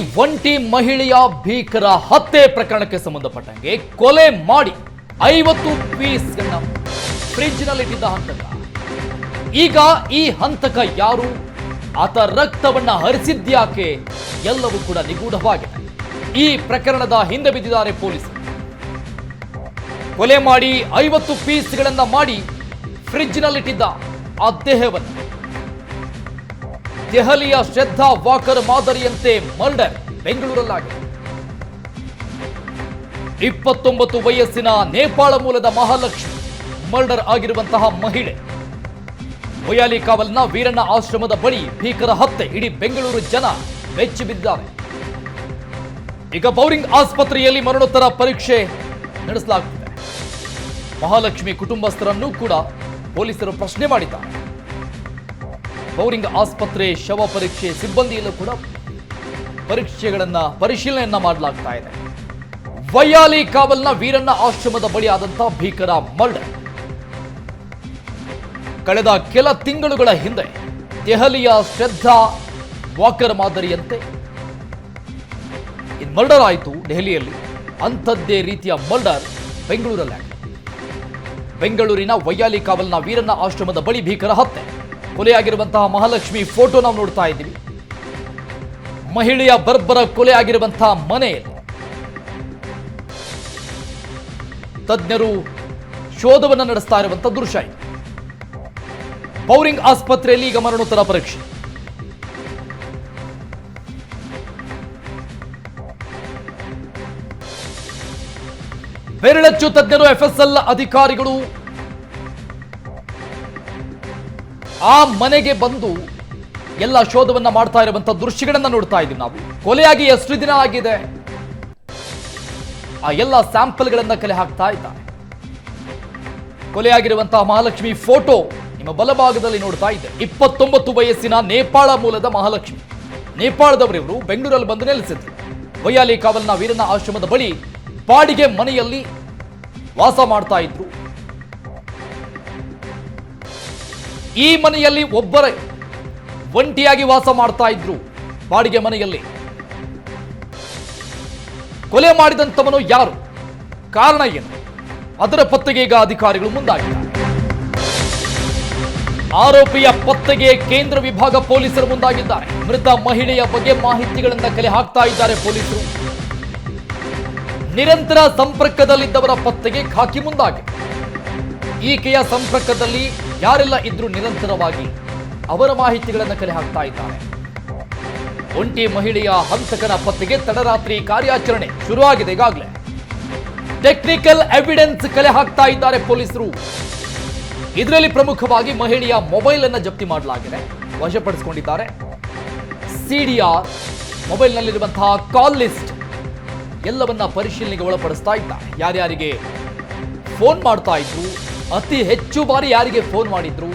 ಒಂಟಿ ಮಹಿಳೆಯ ಭೀಕರ ಹತ್ಯೆ ಪ್ರಕರಣಕ್ಕೆ ಸಂಬಂಧಪಟ್ಟಂಗೆ ಕೊಲೆ ಮಾಡಿ ಐವತ್ತು ಪೀಸ್ಗಳನ್ನ ಫ್ರಿಡ್ಜ್ನಲ್ಲಿಟ್ಟಿದ್ದ ಹಂತಕ. ಈಗ ಈ ಹಂತಕ ಯಾರು? ಆತ ರಕ್ತವನ್ನ ಹರಿಸಿದ್ಯಾಕೆ ಎಲ್ಲವೂ ಕೂಡ ನಿಗೂಢವಾಗಿದೆ. ಈ ಪ್ರಕರಣದ ಹಿಂದೆ ಬಿದ್ದಿದ್ದಾರೆ ಪೊಲೀಸರು. ಕೊಲೆ ಮಾಡಿ ಐವತ್ತು ಪೀಸ್ಗಳನ್ನ ಮಾಡಿ ಫ್ರಿಡ್ಜ್ನಲ್ಲಿಟ್ಟಿದ್ದ ಆ ದೇಹವನ್ನು ದೆಹಲಿಯ ಶ್ರದ್ಧಾ ವಾಕರ್ ಮಾದರಿಯಂತೆ ಮರ್ಡರ್ ಬೆಂಗಳೂರಲ್ಲಾಗಿದೆ ಇಪ್ಪತ್ತೊಂಬತ್ತು ವಯಸ್ಸಿನ ನೇಪಾಳ ಮೂಲದ ಮಹಾಲಕ್ಷ್ಮಿ, ಮರ್ಡರ್ ಆಗಿರುವಂತಹ ಮಹಿಳೆ. ಮೊಯಾಲಿ ಕಾವಲ್ನ ವೀರಣ್ಣ ಆಶ್ರಮದ ಬಳಿ ಭೀಕರ ಹತ್ಯೆ, ಇಡೀ ಬೆಂಗಳೂರು ಜನ ಬೆಚ್ಚಿ ಬಿದ್ದಾರೆ ಈಗ ಬೌರಿಂಗ್ ಆಸ್ಪತ್ರೆಯಲ್ಲಿ ಮರಣೋತ್ತರ ಪರೀಕ್ಷೆ ನಡೆಸಲಾಗುತ್ತಿದೆ ಮಹಾಲಕ್ಷ್ಮಿ ಕುಟುಂಬಸ್ಥರನ್ನು ಕೂಡ ಪೊಲೀಸರು ಪ್ರಶ್ನೆ ಮಾಡಿದ್ದಾರೆ. ಬೌರಿಂಗ್ ಆಸ್ಪತ್ರೆ ಶವ ಪರೀಕ್ಷೆ ಸಿಬ್ಬಂದಿಯಲ್ಲೂ ಕೂಡ ಪರೀಕ್ಷೆಗಳನ್ನ ಪರಿಶೀಲನೆಯನ್ನ ಮಾಡಲಾಗ್ತಾ ಇದೆ. ವೈಯಾಲಿ ಕಾವಲ್ನ ವೀರಣ್ಣ ಆಶ್ರಮದ ಬಳಿ ಆದಂತಹ ಭೀಕರ ಮರ್ಡರ್. ಕಳೆದ ಕೆಲ ತಿಂಗಳುಗಳ ಹಿಂದೆ ದೆಹಲಿಯ ಶ್ರದ್ಧಾ ವಾಕರ್ ಮಾದರಿಯಂತೆ ಮರ್ಡರ್ ಆಯಿತು ದೆಹಲಿಯಲ್ಲಿ. ಅಂಥದ್ದೇ ರೀತಿಯ ಮರ್ಡರ್ ಬೆಂಗಳೂರಲ್ಲಿ. ಬೆಂಗಳೂರಿನ ವೈಯಾಲಿ ಕಾವಲ್ನ ವೀರಣ್ಣ ಆಶ್ರಮದ ಬಳಿ ಭೀಕರ ಹತ್ಯೆ. ಕೊಲೆಯಾಗಿರುವಂತಹ ಮಹಾಲಕ್ಷ್ಮಿ ಫೋಟೋ ನಾವು ನೋಡ್ತಾ ಇದ್ದೀವಿ. ಮಹಿಳೆಯ ಬರ್ಬರ ಕೊಲೆ ಆಗಿರುವಂತಹ ಮನೆ ತಜ್ಞರು ಶೋಧವನ್ನು ನಡೆಸ್ತಾ ಇರುವಂತಹ ದೃಶ್ಯ ಇದೆ. ಬೌರಿಂಗ್ ಆಸ್ಪತ್ರೆಯಲ್ಲಿ ಈಗ ಮರಣೋತ್ತರ ಪರೀಕ್ಷೆ. ಬೆರಳಚ್ಚು ತಜ್ಞರು ಎಫ್ಎಸ್ಎಲ್ ಅಧಿಕಾರಿಗಳು ಆ ಮನೆಗೆ ಬಂದು ಎಲ್ಲ ಶೋಧವನ್ನ ಮಾಡ್ತಾ ಇರುವಂತಹ ದೃಶ್ಯಗಳನ್ನ ನೋಡ್ತಾ ಇದ್ದೀವಿ ನಾವು. ಕೊಲೆಯಾಗಿ ಎಷ್ಟು ದಿನ ಆಗಿದೆ? ಆ ಎಲ್ಲ ಸ್ಯಾಂಪಲ್ಗಳನ್ನ ಕಲೆ ಹಾಕ್ತಾ ಇದ್ದಾರೆ ಕೊಲೆಯಾಗಿರುವಂತಹ ಮಹಾಲಕ್ಷ್ಮಿ ಫೋಟೋ ನಿಮ್ಮ ಬಲಭಾಗದಲ್ಲಿ ನೋಡ್ತಾ ಇದ್ದೆ. ಇಪ್ಪತ್ತೊಂಬತ್ತು ವಯಸ್ಸಿನ ನೇಪಾಳ ಮೂಲದ ಮಹಾಲಕ್ಷ್ಮಿ. ನೇಪಾಳದವರಿವರು ಬೆಂಗಳೂರಲ್ಲಿ ಬಂದು ನೆಲೆಸಿದ್ರು. ವೈಯಾಲಿ ಕಾವಲ್ನ ವೀರನ ಆಶ್ರಮದ ಬಳಿ ಬಾಡಿಗೆ ಮನೆಯಲ್ಲಿ ವಾಸ ಮಾಡ್ತಾ ಇದ್ರು. ಈ ಮನೆಯಲ್ಲಿ ಒಬ್ಬರೇ ಒಂಟಿಯಾಗಿ ವಾಸ ಮಾಡ್ತಾ ಇದ್ರು ಬಾಡಿಗೆ ಮನೆಯಲ್ಲಿ. ಕೊಲೆ ಮಾಡಿದಂಥವನು ಯಾರು? ಕಾರಣ ಏನು? ಅದರ ಪತ್ತೆಗೆ ಈಗ ಅಧಿಕಾರಿಗಳು ಮುಂದಾಗಿದ್ದಾರೆ. ಆರೋಪಿಯ ಪತ್ತೆಗೆ ಕೇಂದ್ರ ವಿಭಾಗ ಪೊಲೀಸರು ಮುಂದಾಗಿದ್ದಾರೆ. ಮೃತ ಮಹಿಳೆಯ ಬಗ್ಗೆ ಮಾಹಿತಿಗಳನ್ನು ಕಲೆ ಹಾಕ್ತಾ ಇದ್ದಾರೆ ಪೊಲೀಸರು. ನಿರಂತರ ಸಂಪರ್ಕದಲ್ಲಿದ್ದವರ ಪತ್ತೆಗೆ ಖಾಕಿ ಮುಂದಾಗಿದೆ. ಈಕೆಯ ಸಂಪರ್ಕದಲ್ಲಿ ಯಾರೆಲ್ಲ ಇದ್ರೂ ನಿರಂತರವಾಗಿ ಅವರ ಮಾಹಿತಿಗಳನ್ನು ಕಲೆ ಹಾಕ್ತಾ ಇದ್ದಾರೆ ಒಂಟಿ ಮಹಿಳೆಯ ಹಂತಕನ ಪತ್ತೆಗೆ ತಡರಾತ್ರಿ ಕಾರ್ಯಾಚರಣೆ ಶುರುವಾಗಿದೆ ಈಗಾಗಲೇ. ಟೆಕ್ನಿಕಲ್ ಎವಿಡೆನ್ಸ್ ಕಲೆ ಹಾಕ್ತಾ ಇದ್ದಾರೆ ಪೊಲೀಸರು. ಇದರಲ್ಲಿ ಪ್ರಮುಖವಾಗಿ ಮಹಿಳೆಯ ಮೊಬೈಲ್ ಅನ್ನು ಜಪ್ತಿ ಮಾಡಲಾಗಿದೆ. ವಶಪಡಿಸಿಕೊಂಡಿದ್ದಾರೆ. ಸಿಡಿಆರ್ ಮೊಬೈಲ್ನಲ್ಲಿರುವಂತಹ ಕಾಲ್ ಲಿಸ್ಟ್ ಎಲ್ಲವನ್ನ ಪರಿಶೀಲನೆಗೆ ಒಳಪಡಿಸ್ತಾ ಇದ್ದಾರೆ ಯಾರ್ಯಾರಿಗೆ ಫೋನ್ ಮಾಡ್ತಾ ಇದ್ರು. ಅತಿ ಹೆಚ್ಚು ಬಾರಿ ಯಾರಿಗೆ ಫೋನ್ ಮಾಡಿದ್ರು?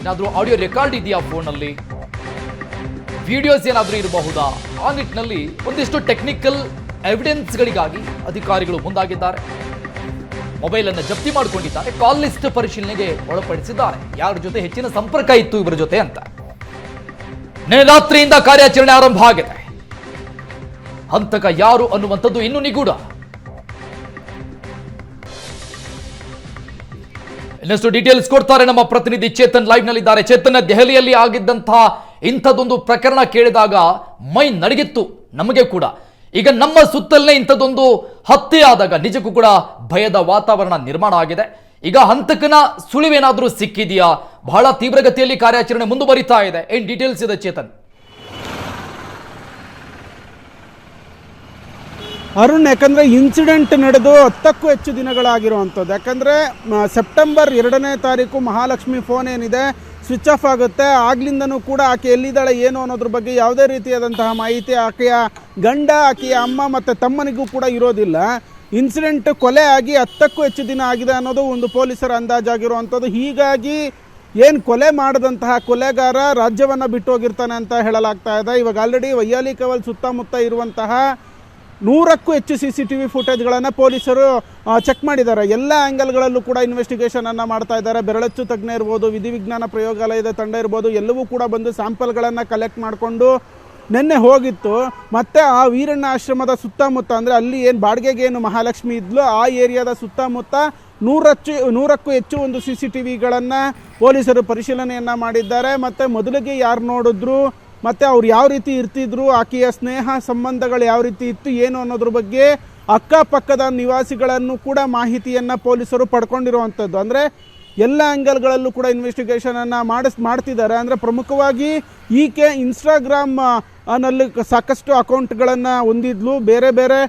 ಏನಾದರೂ ಆಡಿಯೋ ರೆಕಾರ್ಡ್ ಇದೆಯಾ ಫೋನಲ್ಲಿ? ವಿಡಿಯೋಸ್ ಏನಾದರೂ ಇರಬಹುದಾ? ಆ ನಿಟ್ಟಿನಲ್ಲಿ ಒಂದಿಷ್ಟು ಟೆಕ್ನಿಕಲ್ ಎವಿಡೆನ್ಸ್ಗಳಿಗಾಗಿ ಅಧಿಕಾರಿಗಳು ಮುಂದಾಗಿದ್ದಾರೆ. ಮೊಬೈಲ್ ಅನ್ನು ಜಪ್ತಿ ಮಾಡಿಕೊಂಡಿದ್ದಾರೆ. ಕಾಲ್ ಲಿಸ್ಟ್ ಪರಿಶೀಲನೆಗೆ ಒಳಪಡಿಸಿದ್ದಾರೆ. ಯಾರ ಜೊತೆ ಹೆಚ್ಚಿನ ಸಂಪರ್ಕ ಇತ್ತು ಇವರ ಜೊತೆ ಅಂತ. ನಿನ್ನೆ ರಾತ್ರಿಯಿಂದ ಕಾರ್ಯಾಚರಣೆ ಆರಂಭ ಆಗಿದೆ. ಹಂತಕ ಯಾರು ಅನ್ನುವಂಥದ್ದು ಇನ್ನೂ ನಿಗೂಢ. ಇನ್ನಷ್ಟು ಡೀಟೇಲ್ಸ್ ಕೊಡ್ತಾರೆ ನಮ್ಮ ಪ್ರತಿನಿಧಿ ಚೇತನ್ ಲೈವ್ ನಲ್ಲಿದ್ದಾರೆ. ಚೇತನ್ ದೆಹಲಿಯಲ್ಲಿ ಆಗಿದ್ದಂತಹ ಇಂಥದ್ದೊಂದು ಪ್ರಕರಣ ಕೇಳಿದಾಗ ಮೈ ನಡಗಿತ್ತು ನಮಗೆ ಕೂಡ. ಈಗ ನಮ್ಮ ಸುತ್ತಲೇ ಇಂಥದ್ದೊಂದು ಹತ್ಯೆ ಆದಾಗ ನಿಜಕ್ಕೂ ಕೂಡ ಭಯದ ವಾತಾವರಣ ನಿರ್ಮಾಣ ಆಗಿದೆ. ಈಗ ಹಂತಕನ ಸುಳಿವೇನಾದರೂ ಸಿಕ್ಕಿದೆಯಾ? ಬಹಳ ತೀವ್ರಗತಿಯಲ್ಲಿ ಕಾರ್ಯಾಚರಣೆ ಮುಂದುವರಿತಾ ಇದೆ. ಏನ್ ಡೀಟೇಲ್ಸ್ ಇದೆ ಚೇತನ್? ಅರುಣ್, ಯಾಕಂದರೆ ಇನ್ಸಿಡೆಂಟ್ ನಡೆದು ಹತ್ತಕ್ಕೂ ಹೆಚ್ಚು ದಿನಗಳಾಗಿರುವಂಥದ್ದು. ಯಾಕಂದರೆ ಸೆಪ್ಟೆಂಬರ್ ಎರಡನೇ ತಾರೀಕು ಮಹಾಲಕ್ಷ್ಮಿ ಫೋನ್ ಏನಿದೆ ಸ್ವಿಚ್ ಆಫ್ ಆಗುತ್ತೆ. ಆಗ್ಲಿಂದನೂ ಕೂಡ ಆಕೆ ಎಲ್ಲಿದ್ದಾಳೆ, ಏನು ಅನ್ನೋದ್ರ ಬಗ್ಗೆ ಯಾವುದೇ ರೀತಿಯಾದಂತಹ ಮಾಹಿತಿ ಆಕೆಯ ಗಂಡ, ಆಕೆಯ ಅಮ್ಮ ಮತ್ತು ತಮ್ಮನಿಗೂ ಕೂಡ ಇರೋದಿಲ್ಲ. ಇನ್ಸಿಡೆಂಟ್ ಕೊಲೆ ಆಗಿ ಹತ್ತಕ್ಕೂ ಹೆಚ್ಚು ದಿನ ಆಗಿದೆ ಅನ್ನೋದು ಒಂದು ಪೊಲೀಸರ ಅಂದಾಜಾಗಿರುವಂಥದ್ದು. ಹೀಗಾಗಿ ಏನು ಕೊಲೆ ಮಾಡಿದಂತಹ ಕೊಲೆಗಾರ ರಾಜ್ಯವನ್ನು ಬಿಟ್ಟು ಹೋಗಿರ್ತಾನೆ ಅಂತ ಹೇಳಲಾಗ್ತಾ ಇದೆ. ಇವಾಗ ಆಲ್ರೆಡಿ ವೈಯಾಲಿ ಕವಲ್ ಸುತ್ತಮುತ್ತ ಇರುವಂತಹ ನೂರಕ್ಕೂ ಹೆಚ್ಚು ಸಿ ಸಿ ಟಿ ವಿ ಫುಟೇಜ್ಗಳನ್ನು ಪೊಲೀಸರು ಚೆಕ್ ಮಾಡಿದ್ದಾರೆ. ಎಲ್ಲ ಆ್ಯಂಗಲ್ಗಳಲ್ಲೂ ಕೂಡ ಇನ್ವೆಸ್ಟಿಗೇಷನನ್ನು ಮಾಡ್ತಾ ಇದ್ದಾರೆ. ಬೆರಳಚ್ಚು ತಜ್ಞ ಇರ್ಬೋದು ವಿಧಿವಿಜ್ಞಾನ ಪ್ರಯೋಗಾಲಯದ ತಂಡ ಇರ್ಬೋದು, ಎಲ್ಲವೂ ಕೂಡ ಬಂದು ಸ್ಯಾಂಪಲ್ಗಳನ್ನು ಕಲೆಕ್ಟ್ ಮಾಡಿಕೊಂಡು ನಿನ್ನೆ ಹೋಗಿತ್ತು. ಮತ್ತು ಆ ವೀರಣ್ಣ ಆಶ್ರಮದ ಸುತ್ತಮುತ್ತ, ಅಂದರೆ ಅಲ್ಲಿ ಏನು ಬಾಡಿಗೆಗೆ ಏನು ಮಹಾಲಕ್ಷ್ಮಿ ಇದ್ಲು ಆ ಏರಿಯಾದ ಸುತ್ತಮುತ್ತ ನೂರಚ್ಚು, ನೂರಕ್ಕೂ ಹೆಚ್ಚು ಒಂದು ಸಿ ಸಿ ಟಿ ವಿಗಳನ್ನು ಪೊಲೀಸರು ಪರಿಶೀಲನೆಯನ್ನು ಮಾಡಿದ್ದಾರೆ. ಮತ್ತು ಮೊದಲಿಗೆ ಯಾರು ನೋಡಿದ್ರು ಮತ್ತು ಅವ್ರು ಯಾವ ರೀತಿ ಇರ್ತಿದ್ರು, ಆಕೆಯ ಸ್ನೇಹ ಸಂಬಂಧಗಳು ಯಾವ ರೀತಿ ಇತ್ತು, ಏನು ಅನ್ನೋದ್ರ ಬಗ್ಗೆ ಅಕ್ಕಪಕ್ಕದ ನಿವಾಸಿಗಳನ್ನು ಕೂಡ ಮಾಹಿತಿಯನ್ನು ಪೊಲೀಸರು ಪಡ್ಕೊಂಡಿರುವಂಥದ್ದು. ಅಂದರೆ ಎಲ್ಲ ಆ್ಯಂಗಲ್ಗಳಲ್ಲೂ ಕೂಡ ಇನ್ವೆಸ್ಟಿಗೇಷನನ್ನು ಮಾಡಿಸ್, ಮಾಡ್ತಿದ್ದಾರೆ. ಅಂದರೆ ಪ್ರಮುಖವಾಗಿ ಈಕೆ ಇನ್ಸ್ಟಾಗ್ರಾಮ್ನಲ್ಲಿ ಸಾಕಷ್ಟು ಅಕೌಂಟ್ಗಳನ್ನು ಹೊಂದಿದ್ಲು. ಬೇರೆ ಬೇರೆ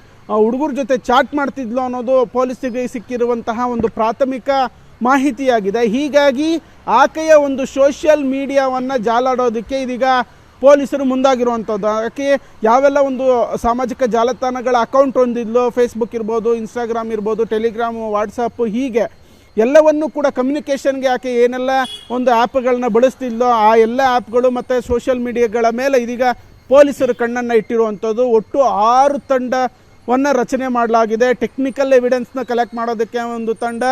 ಹುಡುಗರ ಜೊತೆ ಚಾಟ್ ಮಾಡ್ತಿದ್ಲು ಅನ್ನೋದು ಪೊಲೀಸರಿಗೆ ಸಿಕ್ಕಿರುವಂತಹ ಒಂದು ಪ್ರಾಥಮಿಕ ಮಾಹಿತಿಯಾಗಿದೆ. ಹೀಗಾಗಿ ಆಕೆಯ ಒಂದು ಸೋಷಿಯಲ್ ಮೀಡಿಯಾವನ್ನು ಜಾಲಾಡೋದಕ್ಕೆ ಇದೀಗ ಪೊಲೀಸರು ಮುಂದಾಗಿರುವಂಥದ್ದು ಯಾಕೆ ಯಾವೆಲ್ಲ ಒಂದು ಸಾಮಾಜಿಕ ಜಾಲತಾಣಗಳ ಅಕೌಂಟ್ ಹೊಂದಿದ್ಲು ಫೇಸ್ಬುಕ್ ಇರ್ಬೋದು ಇನ್ಸ್ಟಾಗ್ರಾಮ್ ಇರ್ಬೋದು ಟೆಲಿಗ್ರಾಮ್ ವಾಟ್ಸಪ್ಪು ಹೀಗೆ ಎಲ್ಲವನ್ನು ಕೂಡ ಕಮ್ಯುನಿಕೇಷನ್ಗೆ ಯಾಕೆ ಏನೆಲ್ಲ ಒಂದು ಆ್ಯಪ್ಗಳನ್ನ ಬಳಸ್ತಿದ್ಲೋ, ಆ ಎಲ್ಲ ಆ್ಯಪ್ಗಳು ಮತ್ತು ಸೋಷಿಯಲ್ ಮೀಡಿಯಾಗಳ ಮೇಲೆ ಇದೀಗ ಪೊಲೀಸರು ಕಣ್ಣನ್ನು ಇಟ್ಟಿರುವಂಥದ್ದು ಒಟ್ಟು ಆರು ತಂಡವನ್ನು ರಚನೆ ಮಾಡಲಾಗಿದೆ. ಟೆಕ್ನಿಕಲ್ ಎವಿಡೆನ್ಸ್ನ ಕಲೆಕ್ಟ್ ಮಾಡೋದಕ್ಕೆ ಒಂದು ತಂಡ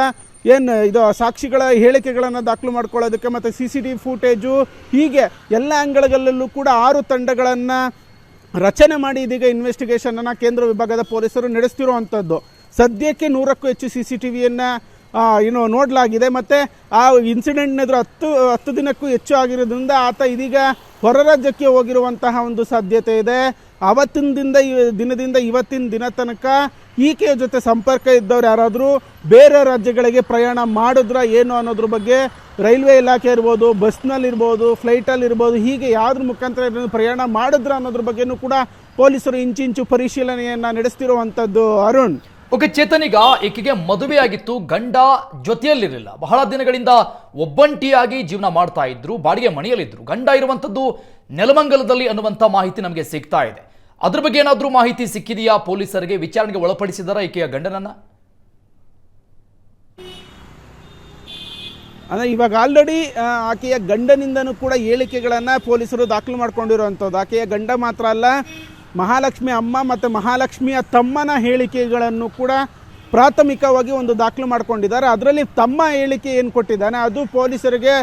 ಏನು ಇದು ಸಾಕ್ಷಿಗಳ ಹೇಳಿಕೆಗಳನ್ನು ದಾಖಲು ಮಾಡ್ಕೊಳ್ಳೋದಕ್ಕೆ ಮತ್ತು ಸಿ ಸಿ ಟಿ ಫೂಟೇಜು ಹೀಗೆ ಎಲ್ಲ ಆ್ಯಂಗಲ್ಗಳಲ್ಲೂ ಕೂಡ ಆರು ತಂಡಗಳನ್ನು ರಚನೆ ಮಾಡಿ ಇದೀಗ ಇನ್ವೆಸ್ಟಿಗೇಷನನ್ನು ಕೇಂದ್ರ ವಿಭಾಗದ ಪೊಲೀಸರು ನಡೆಸ್ತಿರುವಂಥದ್ದು ಸದ್ಯಕ್ಕೆ ನೂರಕ್ಕೂ ಹೆಚ್ಚು ಸಿ ಸಿ ಟಿ ವಿಯನ್ನು ಏನು ನೋಡಲಾಗಿದೆ. ಮತ್ತು ಆ ಇನ್ಸಿಡೆಂಟ್ ಎದುರು ಹತ್ತು ಹತ್ತು ದಿನಕ್ಕೂ ಹೆಚ್ಚು ಆಗಿರೋದ್ರಿಂದ ಆತ ಇದೀಗ ಹೊರ ರಾಜ್ಯಕ್ಕೆ ಹೋಗಿರುವಂತಹ ಒಂದು ಸಾಧ್ಯತೆ ಇದೆ. ಇವ- ದಿನದಿಂದ ಇವತ್ತಿನ ದಿನ ತನಕ ಈಕೆಯ ಜೊತೆ ಸಂಪರ್ಕ ಇದ್ದವ್ರು ಯಾರಾದರೂ ಬೇರೆ ರಾಜ್ಯಗಳಿಗೆ ಪ್ರಯಾಣ ಮಾಡಿದ್ರ ಏನು ಅನ್ನೋದ್ರ ಬಗ್ಗೆ ರೈಲ್ವೆ ಇಲಾಖೆ ಇರ್ಬೋದು, ಬಸ್ನಲ್ಲಿರ್ಬೋದು, ಫ್ಲೈಟಲ್ಲಿರ್ಬೋದು, ಹೀಗೆ ಯಾವ್ದ್ರ ಮುಖಾಂತರ ಪ್ರಯಾಣ ಮಾಡಿದ್ರ ಅನ್ನೋದ್ರ ಬಗ್ಗೆನೂ ಕೂಡ ಪೊಲೀಸರು ಇಂಚಿಂಚು ಪರಿಶೀಲನೆಯನ್ನು ನಡೆಸ್ತಿರುವಂಥದ್ದು ಅರುಣ್. ಓಕೆ ಚೇತನಿಗ ಈಕೆಗೆ ಮದುವೆಯಾಗಿತ್ತು, ಗಂಡ ಜೊತೆಯಲ್ಲಿರಲಿಲ್ಲ ಬಹಳ ದಿನಗಳಿಂದ ಒಬ್ಬಂಟಿಯಾಗಿ ಜೀವನ ಮಾಡ್ತಾ ಇದ್ರು, ಬಾಡಿಗೆ ಮನೆಯಲ್ಲಿದ್ರು. ಗಂಡ ಇರುವಂಥದ್ದು ನೆಲಮಂಗಲದಲ್ಲಿ ಅನ್ನುವಂಥ ಮಾಹಿತಿ ನಮಗೆ ಸಿಗ್ತಾ ಇದೆ. ಅದ್ರ ಬಗ್ಗೆ ಏನಾದರೂ ಮಾಹಿತಿ ಸಿಕ್ಕಿದೆಯಾ ಪೊಲೀಸರಿಗೆ? ವಿಚಾರಣೆಗೆ ಒಳಪಡಿಸಿದಾರ ಈಕೆಯ ಗಂಡನನ್ನ? ಅಂದರೆ ಇವಾಗ ಆಲ್ರೆಡಿ ಆಕೆಯ ಗಂಡನಿಂದನೂ ಕೂಡ ಹೇಳಿಕೆಗಳನ್ನು ಪೊಲೀಸರು ದಾಖಲು ಮಾಡ್ಕೊಂಡಿರುವಂಥದ್ದು. ಆಕೆಯ ಗಂಡ ಮಾತ್ರ ಅಲ್ಲ, ಮಹಾಲಕ್ಷ್ಮಿ ಅಮ್ಮ ಮತ್ತು ಮಹಾಲಕ್ಷ್ಮಿಯ ತಮ್ಮನ ಹೇಳಿಕೆಗಳನ್ನು ಕೂಡ ಪ್ರಾಥಮಿಕವಾಗಿ ಒಂದು ದಾಖಲು ಮಾಡ್ಕೊಂಡಿದ್ದಾರೆ. ಅದರಲ್ಲಿ ತಮ್ಮ ಹೇಳಿಕೆ ಏನು ಕೊಟ್ಟಿದ್ದಾನೆ, ಅದು ಪೊಲೀಸರಿಗೆ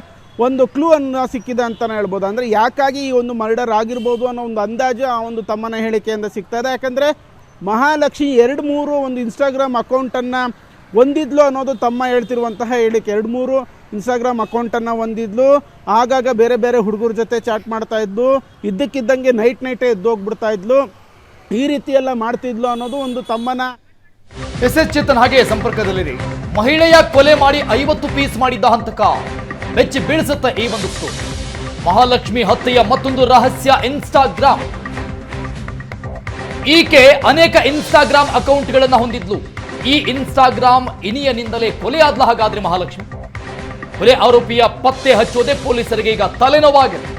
ಒಂದು ಕ್ಲೂ ಅನ್ನು ಸಿಕ್ಕಿದೆ ಅಂತಲೇ ಹೇಳ್ಬೋದು. ಅಂದರೆ ಯಾಕಾಗಿ ಈ ಒಂದು ಮರ್ಡರ್ ಆಗಿರ್ಬೋದು ಅನ್ನೋ ಒಂದು ಅಂದಾಜು ಆ ಒಂದು ತಮ್ಮನ ಹೇಳಿಕೆಯಿಂದ ಸಿಗ್ತಾ ಇದೆ. ಯಾಕಂದರೆ ಮಹಾಲಕ್ಷ್ಮಿ ಎರಡು ಮೂರು ಒಂದು ಇನ್ಸ್ಟಾಗ್ರಾಮ್ ಅಕೌಂಟನ್ನು ಹೊಂದಿದ್ಲು ಅನ್ನೋದು ತಮ್ಮ ಹೇಳ್ತಿರುವಂತಹ ಹೇಳಿಕೆ. ಎರಡು ಮೂರು ಇನ್ಸ್ಟಾಗ್ರಾಮ್ ಅಕೌಂಟನ್ನು ಹೊಂದಿದ್ಲು. ಆಗಾಗ ಬೇರೆ ಬೇರೆ ಹುಡುಗರ ಜೊತೆ ಚಾಟ್ ಮಾಡ್ತಾ ಇದ್ಲು. ಇದ್ದಕ್ಕಿದ್ದಂಗೆ ನೈಟ್ ನೈಟೇ ಎದ್ದು ಹೋಗ್ಬಿಡ್ತಾ ಇದ್ಲು. ಈ ರೀತಿ ಎಲ್ಲ ಮಾಡ್ತಿದ್ಲು ಅನ್ನೋದು ಒಂದು ತಮ್ಮನ ಎಸ್ ಎಸ್ ಚೇತನ್ ಹಾಗೆ ಸಂಪರ್ಕದಲ್ಲಿರಿ. ಮಹಿಳೆಯ ಕೊಲೆ ಮಾಡಿ ಐವತ್ತು ಪೀಸ್ ಮಾಡಿದ್ದ ಹಂತಕ. ಬೆಚ್ಚಿ ಬೀಳಿಸುತ್ತೆ ಈ ಒಂದು ಸ್ಟೋರಿ ಮಹಾಲಕ್ಷ್ಮಿ ಹತ್ಯೆಯ ಮತ್ತೊಂದು ರಹಸ್ಯ ಇನ್ಸ್ಟಾಗ್ರಾಮ್ ಈಕೆ ಅನೇಕ ಇನ್ಸ್ಟಾಗ್ರಾಮ್ ಅಕೌಂಟ್ಗಳನ್ನು ಹೊಂದಿದ್ಲು. ಈ ಇನ್ಸ್ಟಾಗ್ರಾಮ್ ಇನಿಯನಿಂದಲೇ ಕೊಲೆಯಾದ್ಲ ಹಾಗಾದ್ರೆ ಮಹಾಲಕ್ಷ್ಮಿ? ಕೊಲೆ ಆರೋಪಿಯ ಪತ್ತೆ ಹಚ್ಚೋದೇ ಪೊಲೀಸರಿಗೆ ಈಗ ತಲೆನೋವಾಗಿದೆ.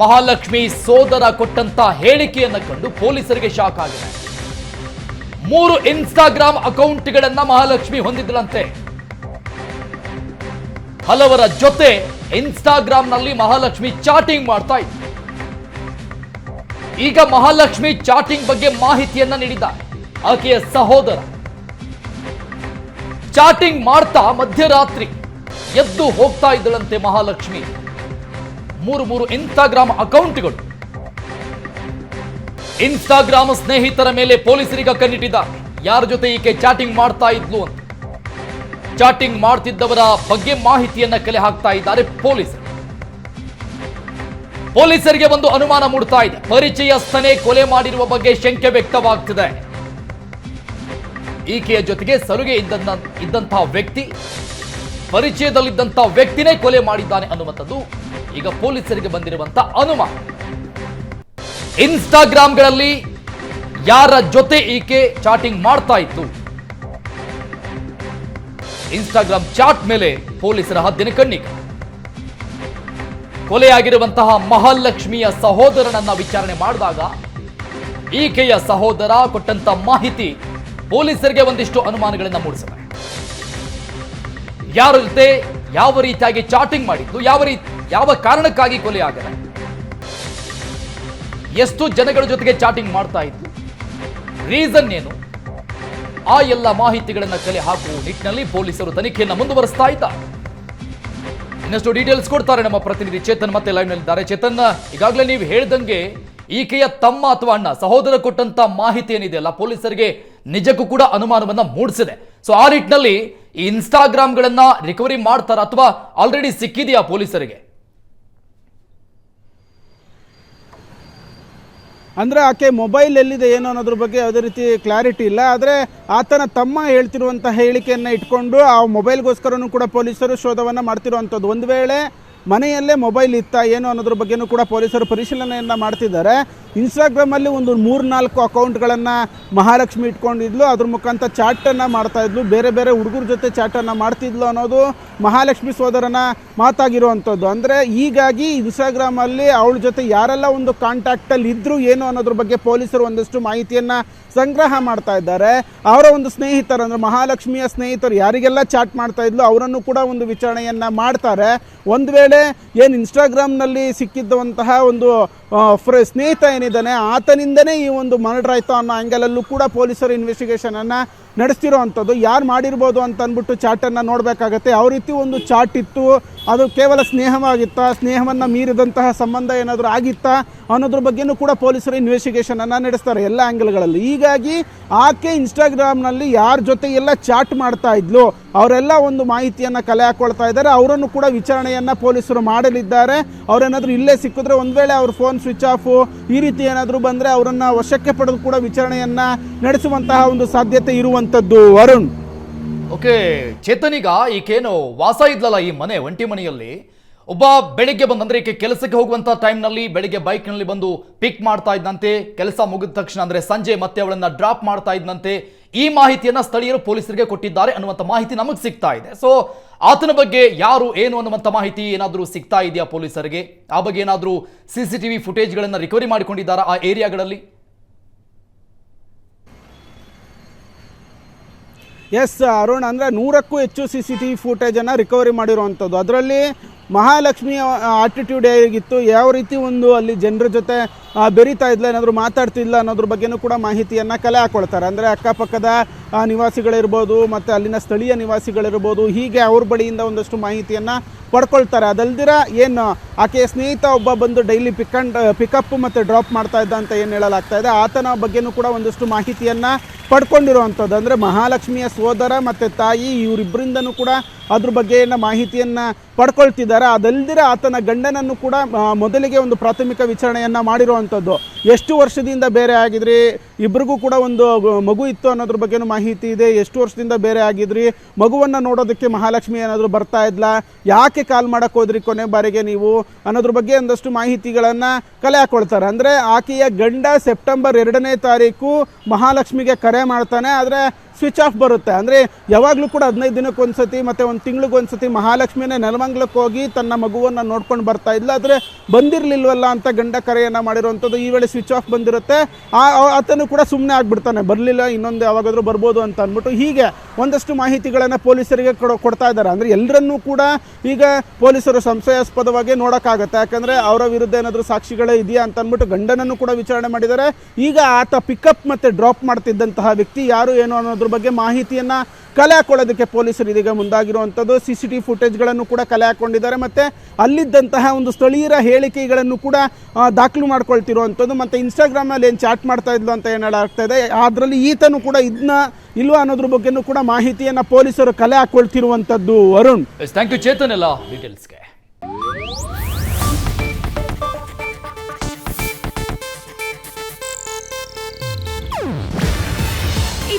ಮಹಾಲಕ್ಷ್ಮಿ ಸೋದರ ಕೊಟ್ಟಂತ ಹೇಳಿಕೆಯನ್ನು ಕಂಡು ಪೊಲೀಸರಿಗೆ ಶಾಕ್ ಆಗಿದೆ. ಮೂರು ಇನ್ಸ್ಟಾಗ್ರಾಮ್ ಅಕೌಂಟ್ಗಳನ್ನ ಮಹಾಲಕ್ಷ್ಮಿ ಹೊಂದಿದ್ದಳಂತೆ ಹಲವರ ಜೊತೆ ಇನ್ಸ್ಟಾಗ್ರಾಂನಲ್ಲಿ ಮಹಾಲಕ್ಷ್ಮಿ ಚಾಟಿಂಗ್ ಮಾಡ್ತಾ ಇದ್ದ ಈಗ ಮಹಾಲಕ್ಷ್ಮಿ ಚಾಟಿಂಗ್ ಬಗ್ಗೆ ಮಾಹಿತಿಯನ್ನ ನೀಡಿದ್ದ ಆಕೆಯ ಸಹೋದರ. ಚಾಟಿಂಗ್ ಮಾಡ್ತಾ ಮಧ್ಯರಾತ್ರಿ ಎದ್ದು ಹೋಗ್ತಾ ಇದ್ದಳಂತೆ ಮಹಾಲಕ್ಷ್ಮಿ. ಮೂರು ಮೂರು ಇನ್ಸ್ಟಾಗ್ರಾಮ್ ಅಕೌಂಟ್ಗಳು. ಇನ್ಸ್ಟಾಗ್ರಾಮ್ ಸ್ನೇಹಿತರ ಮೇಲೆ ಪೊಲೀಸರಿಗೆ ಕಣ್ಣಿಟ್ಟಿದ್ದ. ಯಾರ ಜೊತೆ ಈಕೆ ಚಾಟಿಂಗ್ ಮಾಡ್ತಾ ಇದ್ಲು ಅಂತ. ಚಾಟಿಂಗ್ ಮಾಡ್ತಿದ್ದವರ ಬಗ್ಗೆ ಮಾಹಿತಿಯನ್ನ ಕಲೆ ಹಾಕ್ತಾ ಇದ್ದಾರೆ ಪೊಲೀಸರು. ಪೊಲೀಸರಿಗೆ ಒಂದು ಅನುಮಾನ ಮೂಡ್ತಾ ಇದೆ. ಪರಿಚಯಸ್ಥನೇ ಕೊಲೆ ಮಾಡಿರುವ ಬಗ್ಗೆ ಶಂಕೆ ವ್ಯಕ್ತವಾಗ್ತಿದೆ. ಈಕೆಯ ಜೊತೆಗೆ ಇದ್ದಂತ ಇದ್ದಂತಹ ವ್ಯಕ್ತಿ ಪರಿಚಯದಲ್ಲಿದ್ದಂತಹ ವ್ಯಕ್ತಿನೇ ಕೊಲೆ ಮಾಡಿದ್ದಾನೆ ಅನ್ನುವಂಥದ್ದು ಈಗ ಪೊಲೀಸರಿಗೆ ಬಂದಿರುವಂತಹ ಅನುಮಾನ. ಇನ್ಸ್ಟಾಗ್ರಾಮ್ಗಳಲ್ಲಿ ಯಾರ ಜೊತೆ ಈಕೆ ಚಾಟಿಂಗ್ ಮಾಡ್ತಾ ಇತ್ತು? ಇನ್ಸ್ಟಾಗ್ರಾಮ್ ಚಾಟ್ ಮೇಲೆ ಪೊಲೀಸರ ಹದ್ದಿನ ಕಣ್ಣಿಗೆ. ಕೊಲೆಯಾಗಿರುವಂತಹ ಮಹಾಲಕ್ಷ್ಮಿಯ ಸಹೋದರನನ್ನ ವಿಚಾರಣೆ ಮಾಡಿದಾಗ ಈಕೆಯ ಸಹೋದರ ಕೊಟ್ಟಂತ ಮಾಹಿತಿ ಪೊಲೀಸರಿಗೆ ಒಂದಿಷ್ಟು ಅನುಮಾನಗಳನ್ನ ಮೂಡಿಸಿದೆ ಯಾರ ಜೊತೆ ಯಾವ ರೀತಿಯಾಗಿ ಚಾಟಿಂಗ್ ಮಾಡಿದ್ದು, ಯಾವ ರೀತಿ ಯಾವ ಕಾರಣಕ್ಕಾಗಿ ಕೊಲೆ ಆಗಿದೆ ಎಷ್ಟು ಜನಗಳ ಜೊತೆಗೆ ಚಾಟಿಂಗ್ ಮಾಡ್ತಾ ಇದ್ದು? ರೀಸನ್ ಏನು? ಆ ಎಲ್ಲ ಮಾಹಿತಿಗಳನ್ನು ಕಲೆ ಹಾಕುವ ನಿಟ್ಟಿನಲ್ಲಿ ಪೊಲೀಸರು ತನಿಖೆಯನ್ನು ಮುಂದುವರಿಸ್ತಾ ಇದ್ದಾರೆ. ಇನ್ನಷ್ಟು ಡೀಟೇಲ್ಸ್ ಕೊಡ್ತಾರೆ ನಮ್ಮ ಪ್ರತಿನಿಧಿ ಚೇತನ್ ಮತ್ತೆ ಲೈವ್ ನಲ್ಲಿದ್ದಾರೆ. ಚೇತನ್, ಈಗಾಗಲೇ ನೀವು ಹೇಳ್ದಂಗೆ ಈಕೆಯ ತಮ್ಮ ಅಥವಾ ಅಣ್ಣ, ಸಹೋದರ ಕೊಟ್ಟಂತ ಮಾಹಿತಿ ಏನಿದೆಯಲ್ಲ ಪೊಲೀಸರಿಗೆ ನಿಜಕ್ಕೂ ಕೂಡ ಅನುಮಾನವನ್ನ ಮೂಡಿಸಿದೆ. ಸೊ ಆ ನಿಟ್ಟಿನಲ್ಲಿ ಈ ಇನ್ಸ್ಟಾಗ್ರಾಮ್ಗಳನ್ನ ರಿಕವರಿ ಮಾಡ್ತಾರ ಅಥವಾ ಆಲ್ರೆಡಿ ಸಿಕ್ಕಿದೆಯಾ ಪೊಲೀಸರಿಗೆ? ಅಂದರೆ ಆಕೆ ಮೊಬೈಲ್ ಎಲ್ಲಿದೆ ಏನು ಅನ್ನೋದ್ರ ಬಗ್ಗೆ ಯಾವುದೇ ರೀತಿ ಕ್ಲಾರಿಟಿ ಇಲ್ಲ. ಆದರೆ ಆತನ ತಮ್ಮ ಹೇಳ್ತಿರುವಂಥ ಹೇಳಿಕೆಯನ್ನು ಇಟ್ಕೊಂಡು ಆ ಮೊಬೈಲ್ಗೋಸ್ಕರನೂ ಕೂಡ ಪೊಲೀಸರು ಶೋಧವನ್ನು ಮಾಡ್ತಿರುವಂಥದ್ದು. ಒಂದು ವೇಳೆ ಮನೆಯಲ್ಲೇ ಮೊಬೈಲ್ ಇತ್ತ ಏನು ಅನ್ನೋದ್ರ ಬಗ್ಗೆನೂ ಕೂಡ ಪೊಲೀಸರು ಪರಿಶೀಲನೆಯನ್ನು ಮಾಡ್ತಿದ್ದಾರೆ. ಇನ್ಸ್ಟಾಗ್ರಾಮಲ್ಲಿ ಒಂದು ಮೂರು ನಾಲ್ಕು ಅಕೌಂಟ್ಗಳನ್ನು ಮಹಾಲಕ್ಷ್ಮಿ ಇಟ್ಕೊಂಡಿದ್ಲು. ಅದ್ರ ಮುಖಾಂತರ ಚಾಟನ್ನು ಮಾಡ್ತಾಯಿದ್ಲು ಬೇರೆ ಬೇರೆ ಹುಡುಗರ ಜೊತೆ ಚಾಟನ್ನು ಮಾಡ್ತಿದ್ಲು ಅನ್ನೋದು ಮಹಾಲಕ್ಷ್ಮಿ ಸೋದರನ ಮಾತಾಗಿರುವಂಥದ್ದು. ಅಂದರೆ ಹೀಗಾಗಿ ಇನ್ಸ್ಟಾಗ್ರಾಮಲ್ಲಿ ಅವಳ ಜೊತೆ ಯಾರೆಲ್ಲ ಒಂದು ಕಾಂಟ್ಯಾಕ್ಟಲ್ಲಿ ಇದ್ದರು ಏನು ಅನ್ನೋದ್ರ ಬಗ್ಗೆ ಪೊಲೀಸರು ಒಂದಷ್ಟು ಮಾಹಿತಿಯನ್ನು ಸಂಗ್ರಹ ಮಾಡ್ತಾ ಇದ್ದಾರೆ. ಅವರ ಒಂದು ಸ್ನೇಹಿತರು ಅಂದರೆ ಮಹಾಲಕ್ಷ್ಮಿಯ ಸ್ನೇಹಿತರು ಯಾರಿಗೆಲ್ಲ ಚಾಟ್ ಮಾಡ್ತಾ ಇದ್ಲು, ಅವರನ್ನು ಕೂಡ ಒಂದು ವಿಚಾರಣೆಯನ್ನು ಮಾಡ್ತಾರೆ. ಒಂದು ವೇಳೆ ಏನು ಇನ್ಸ್ಟಾಗ್ರಾಮ್ನಲ್ಲಿ ಸಿಕ್ಕಿದ್ದಂತಹ ಒಂದು ಫ್ರೆ, ಸ್ನೇಹಿತ ಏನಿದ್ದಾನೆ, ಆತನಿಂದನೇ ಈ ಒಂದು ಮರ್ಡರ್ ಆಯಿತು ಅನ್ನೋ ಆ್ಯಂಗಲಲ್ಲೂ ಕೂಡ ಪೊಲೀಸರು ಇನ್ವೆಸ್ಟಿಗೇಷನನ್ನು ನಡೆಸ್ತಿರೋವಂಥದ್ದು ಯಾರು ಮಾಡಿರ್ಬೋದು ಅಂತ ಅಂದ್ಬಿಟ್ಟು ಚಾಟನ್ನು ನೋಡಬೇಕಾಗತ್ತೆ. ಯಾವ ರೀತಿ ಒಂದು ಚಾಟ್ ಇತ್ತು, ಅದು ಕೇವಲ ಸ್ನೇಹವಾಗಿತ್ತ, ಸ್ನೇಹವನ್ನು ಮೀರಿದಂತಹ ಸಂಬಂಧ ಏನಾದರೂ ಆಗಿತ್ತಾ ಅನ್ನೋದ್ರ ಬಗ್ಗೆನೂ ಕೂಡ ಪೊಲೀಸರು ಇನ್ವೆಸ್ಟಿಗೇಷನನ್ನು ನಡೆಸ್ತಾರೆ ಎಲ್ಲ ಆ್ಯಂಗಲ್ಗಳಲ್ಲಿ ಹೀಗಾಗಿ ಆಕೆ ಇನ್ಸ್ಟಾಗ್ರಾಮ್ನಲ್ಲಿ ಯಾರ ಜೊತೆ ಎಲ್ಲ ಚಾಟ್ ಮಾಡ್ತಾ ಇದ್ಲು, ಅವರೆಲ್ಲ ಒಂದು ಮಾಹಿತಿಯನ್ನು ಕಲೆ ಹಾಕ್ಕೊಳ್ತಾ ಇದ್ದಾರೆ. ಅವರನ್ನು ಕೂಡ ವಿಚಾರಣೆಯನ್ನು ಪೊಲೀಸರು ಮಾಡಲಿದ್ದಾರೆ. ಅವರೇನಾದರೂ ಇಲ್ಲೇ ಸಿಕ್ಕಿದ್ರೆ ಒಂದು ವೇಳೆ ಅವ್ರ ಫೋನ್ ಸ್ವಿಚ್ ಆಫು ಈ ರೀತಿ ಏನಾದರೂ ಬಂದರೆ ಅವರನ್ನು ವಶಕ್ಕೆ ಪಡೆದು ಕೂಡ ವಿಚಾರಣೆಯನ್ನು ನಡೆಸುವಂತಹ ಒಂದು ಸಾಧ್ಯತೆ ಇರುವಂಥದ್ದು ವರುಣ್. ಓಕೆ, ಚೇತನಿಗ ಈಕೇನು ವಾಸ ಇದ್ಲಲ್ಲ ಈ ಮನೆ ಒಂಟಿ ಮನೆಯಲ್ಲಿ. ಒಬ್ಬ ಬೆಳಿಗ್ಗೆ ಬಂದು ಅಂದ್ರೆ ಈಕೆ ಕೆಲಸಕ್ಕೆ ಹೋಗುವಂತ ಟೈಮ್ನಲ್ಲಿ ಬೆಳಿಗ್ಗೆ ಬೈಕ್ನಲ್ಲಿ ಬಂದು ಪಿಕ್ ಮಾಡ್ತಾ ಇದ್ದಂತೆ ಕೆಲಸ ಮುಗಿದ ತಕ್ಷಣ ಅಂದ್ರೆ ಸಂಜೆ ಮತ್ತೆ ಅವಳನ್ನ ಡ್ರಾಪ್ ಮಾಡ್ತಾ ಇದ್ದಂತೆ ಈ ಮಾಹಿತಿಯನ್ನ ಸ್ಥಳೀಯರು ಪೊಲೀಸರಿಗೆ ಕೊಟ್ಟಿದ್ದಾರೆ ಅನ್ನುವಂಥ ಮಾಹಿತಿ ನಮಗೆ ಸಿಗ್ತಾ ಇದೆ. ಸೊ ಆತನ ಬಗ್ಗೆ ಯಾರು ಏನು ಅನ್ನುವಂಥ ಮಾಹಿತಿ ಏನಾದರೂ ಸಿಗ್ತಾ ಇದೆಯಾ ಪೊಲೀಸರಿಗೆ? ಆ ಬಗ್ಗೆ ಏನಾದರೂ ಸಿ ಸಿ ಟಿವಿ ಫುಟೇಜ್ಗಳನ್ನು ರಿಕವರಿ ಮಾಡಿಕೊಂಡಿದ್ದಾರಾ ಆ ಏರಿಯಾಗಳಲ್ಲಿ ಎಸ್ ಅರುಣ್ ಅಂದರೆ ನೂರಕ್ಕೂ ಹೆಚ್ಚು ಸಿ ಸಿ ಟಿ ವಿ ಫುಟೇಜನ್ನು ರಿಕವರಿ ಮಾಡಿರುವಂಥದ್ದು. ಅದರಲ್ಲಿ ಮಹಾಲಕ್ಷ್ಮಿಯ ಆಟಿಟ್ಯೂಡ್ ಹೇಗಿತ್ತು? ಯಾವ ರೀತಿ ಒಂದು ಅಲ್ಲಿ ಜನರ ಜೊತೆ ಬೆರೀತಾ ಇದ್ಲ? ಏನಾದರೂ ಮಾತಾಡ್ತಿಲ್ಲ ಅನ್ನೋದ್ರ ಬಗ್ಗೆನೂ ಕೂಡ ಮಾಹಿತಿಯನ್ನು ಕಲೆ ಹಾಕೊಳ್ತಾರೆ. ಅಂದರೆ ಅಕ್ಕಪಕ್ಕದ ನಿವಾಸಿಗಳಿರ್ಬೋದು, ಮತ್ತು ಅಲ್ಲಿನ ಸ್ಥಳೀಯ ನಿವಾಸಿಗಳಿರ್ಬೋದು, ಹೀಗೆ ಅವ್ರ ಬಳಿಯಿಂದ ಒಂದಷ್ಟು ಮಾಹಿತಿಯನ್ನು ಪಡ್ಕೊಳ್ತಾರೆ. ಅದಲ್ದಿರ ಏನು ಆಕೆಯ ಸ್ನೇಹಿತ ಒಬ್ಬ ಬಂದು ಡೈಲಿ ಪಿಕ್ ಅಂಡ್ ಪಿಕಪ್ ಮತ್ತು ಡ್ರಾಪ್ ಮಾಡ್ತಾ ಇದ್ದ ಅಂತ ಏನು ಹೇಳಲಾಗ್ತಾ ಇದೆ, ಆತನ ಬಗ್ಗೆನೂ ಕೂಡ ಒಂದಷ್ಟು ಮಾಹಿತಿಯನ್ನು ಪಡ್ಕೊಂಡಿರುವಂಥದ್ದು. ಅಂದರೆ ಮಹಾಲಕ್ಷ್ಮಿಯ ಸೋದರ ಮತ್ತು ತಾಯಿ ಇವರಿಬ್ಬರಿಂದನೂ ಕೂಡ ಅದ್ರ ಬಗ್ಗೆ ಮಾಹಿತಿಯನ್ನು ಪಡ್ಕೊಳ್ತಿದ್ದಾರೆ ಅದಲ್ದಿರ ಆತನ ಗಂಡನನ್ನು ಕೂಡ ಮೊದಲಿಗೆ ಒಂದು ಪ್ರಾಥಮಿಕ ವಿಚಾರಣೆಯನ್ನು ಮಾಡಿರುವಂಥದ್ದು ಎಷ್ಟು ವರ್ಷದಿಂದ ಬೇರೆ ಆಗಿದ್ರಿ? ಇಬ್ರಿಗೂ ಕೂಡ ಒಂದು ಮಗು ಇತ್ತು ಅನ್ನೋದ್ರ ಬಗ್ಗೆನೂ ಮಾಹಿತಿ ಇದೆ. ಎಷ್ಟು ವರ್ಷದಿಂದ ಬೇರೆ ಆಗಿದ್ರಿ? ಮಗುವನ್ನು ನೋಡೋದಕ್ಕೆ ಮಹಾಲಕ್ಷ್ಮಿ ಏನಾದರೂ ಬರ್ತಾ ಇದ್ಲ? ಯಾಕೆ ಕಾಲ್ ಮಾಡಕ್ಕೆ ಹೋದ್ರಿ ಕೊನೆ ಬಾರಿಗೆ ನೀವು? ಅನ್ನೋದ್ರ ಬಗ್ಗೆ ಒಂದಷ್ಟು ಮಾಹಿತಿಗಳನ್ನು ಕಲೆ ಹಾಕೊಳ್ತಾರೆ. ಅಂದರೆ ಆಕೆಯ ಗಂಡ ಸೆಪ್ಟೆಂಬರ್ ಎರಡನೇ ತಾರೀಕು ಮಹಾಲಕ್ಷ್ಮಿಗೆ ಕರೆ ಮಾಡ್ತಾನೆ. ಆದರೆ ಸ್ವಿಚ್ ಆಫ್ ಬರುತ್ತೆ. ಅಂದರೆ ಯಾವಾಗಲೂ ಕೂಡ ಹದಿನೈದು ದಿನಕ್ಕೆ ಒಂದು ಸತಿ ಮತ್ತು ಒಂದು ತಿಂಗಳಿಗೆ ಒಂದ್ಸತಿ ಮಹಾಲಕ್ಷ್ಮಿನೇ ನೆಲಮಂಗ್ಲಕ್ಕೆ ಹೋಗಿ ತನ್ನ ಮಗುವನ್ನು ನೋಡ್ಕೊಂಡು ಬರ್ತಾ ಇದ್ಲ. ಆದರೆ ಬಂದಿರಲಿಲ್ವಲ್ಲ ಅಂತ ಗಂಡ ಕರೆಯನ್ನು ಮಾಡಿರುವಂಥದ್ದು ಈ ವೇಳೆ ಸ್ವಿಚ್ ಆಫ್ ಬಂದಿರುತ್ತೆ. ಆ ಆತನು ಕೂಡ ಸುಮ್ಮನೆ ಆಗಿಬಿಡ್ತಾನೆ. ಬರಲಿಲ್ಲ, ಇನ್ನೊಂದು ಯಾವಾಗಾದರೂ ಬರ್ಬೋದು ಅಂತ ಅಂದ್ಬಿಟ್ಟು ಹೀಗೆ ಒಂದಷ್ಟು ಮಾಹಿತಿಗಳನ್ನು ಪೊಲೀಸರಿಗೆ ಕೊಡೋ, ಕೊಡ್ತಾ ಇದ್ದಾರೆ. ಅಂದರೆ ಎಲ್ಲರನ್ನೂ ಕೂಡ ಈಗ ಪೊಲೀಸರು ಸಂಶಯಾಸ್ಪದವಾಗಿ ನೋಡೋಕ್ಕಾಗುತ್ತೆ. ಯಾಕಂದರೆ ಅವರ ವಿರುದ್ಧ ಏನಾದರೂ ಸಾಕ್ಷಿಗಳೇ ಇದೆಯಾ ಅಂತ ಅಂದ್ಬಿಟ್ಟು ಗಂಡನನ್ನು ಕೂಡ ವಿಚಾರಣೆ ಮಾಡಿದ್ದಾರೆ. ಈಗ ಆತ ಪಿಕಪ್ ಮತ್ತು ಡ್ರಾಪ್ ಮಾಡ್ತಿದ್ದಂತಹ ವ್ಯಕ್ತಿ ಯಾರು, ಏನು ಅನ್ನೋದ್ರ ಬಗ್ಗೆ ಮಾಹಿತಿಯನ್ನು ಕಲೆ ಹಾಕೊಳ್ಳೋದಕ್ಕೆ ಪೊಲೀಸರು ಇದೀಗ ಮುಂದಾಗಿರುವಂಥದ್ದು ಸಿ ಸಿ ಟಿ ಫುಟೇಜ್ಗಳನ್ನು ಕೂಡ ಕಲೆ ಹಾಕ್ಕೊಂಡಿದ್ದಾರೆ ಮತ್ತು ಅಲ್ಲಿದ್ದಂತಹ ಒಂದು ಸ್ಥಳೀಯರ ಹೇಳಿಕೆಗಳನ್ನು ಕೂಡ ದಾಖಲು ಮಾಡ್ಕೊಳ್ತಿರುವಂಥದ್ದು ಮತ್ತು ಇನ್ಸ್ಟಾಗ್ರಾಮಲ್ಲಿ ಏನು ಚಾಟ್ ಮಾಡ್ತಾ ಇದ್ಲು ಅಂತ ಏನು ಹೇಳಾಗ್ತಾ ಇದೆ. ಅದರಲ್ಲಿ ಈತನು ಕೂಡ ಇದನ್ನ ಇಲ್ವಾ ಅನ್ನೋದ್ರ ಬಗ್ಗೆನೂ ಕೂಡ ಮಾಹಿತಿಯನ್ನು ಪೊಲೀಸರು ಕಲೆ ಹಾಕ್ಕೊಳ್ತಿರುವಂಥದ್ದು ವರುಣ್ ಥ್ಯಾಂಕ್ ಯು ಚೇತನ್ ಎಲ್ಲ. ಡೀಟೇಲ್ಸ್ಗೆ